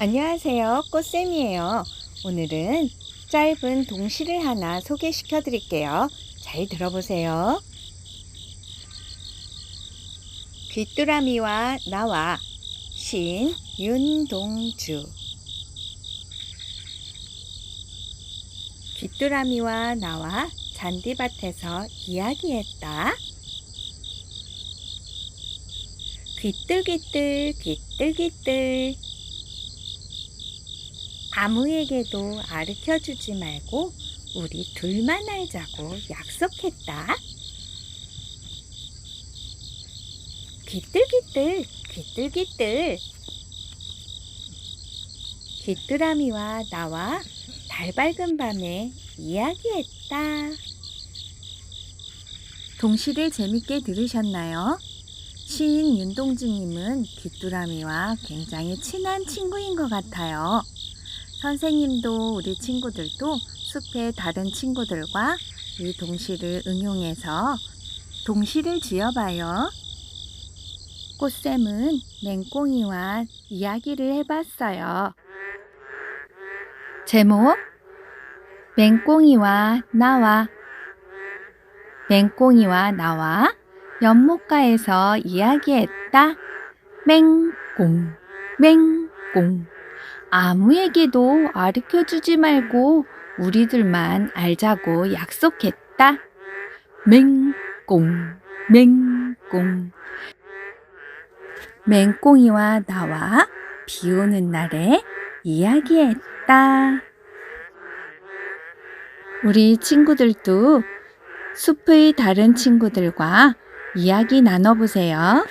안녕하세요. 꽃쌤이에요. 오늘은 짧은 동시를 하나 소개시켜 드릴게요. 잘 들어보세요. 귀뚜라미와 나와 신 윤동주 귀뚜라미와 나와 잔디밭에서 이야기했다. 귀뚤귀뚤 귀뚤귀뚤 아무에게도 가르쳐 주지 말고 우리 둘만 알자고 약속했다. 귀뚤귀뚤 귀뚤귀뚤 귀뚜라미와 나와 달 밝은 밤에 이야기했다. 동시를 재밌게 들으셨나요? 시인 윤동주님은 귀뚜라미와 굉장히 친한 친구인 것 같아요. 선생님도 우리 친구들도 숲의 다른 친구들과 이 동시를 응용해서 동시를 지어봐요. 꽃샘은 맹꽁이와 이야기를 해봤어요. 제목 맹꽁이와 나와 맹꽁이와 나와 연못가에서 이야기했다. 맹꽁 맹꽁 아무에게도 가르쳐 주지 말고 우리들만 알자고 약속했다. 맹꽁, 맹꽁. 맹꽁이와 나와 비 오는 날에 이야기했다. 우리 친구들도 숲의 다른 친구들과 이야기 나눠보세요.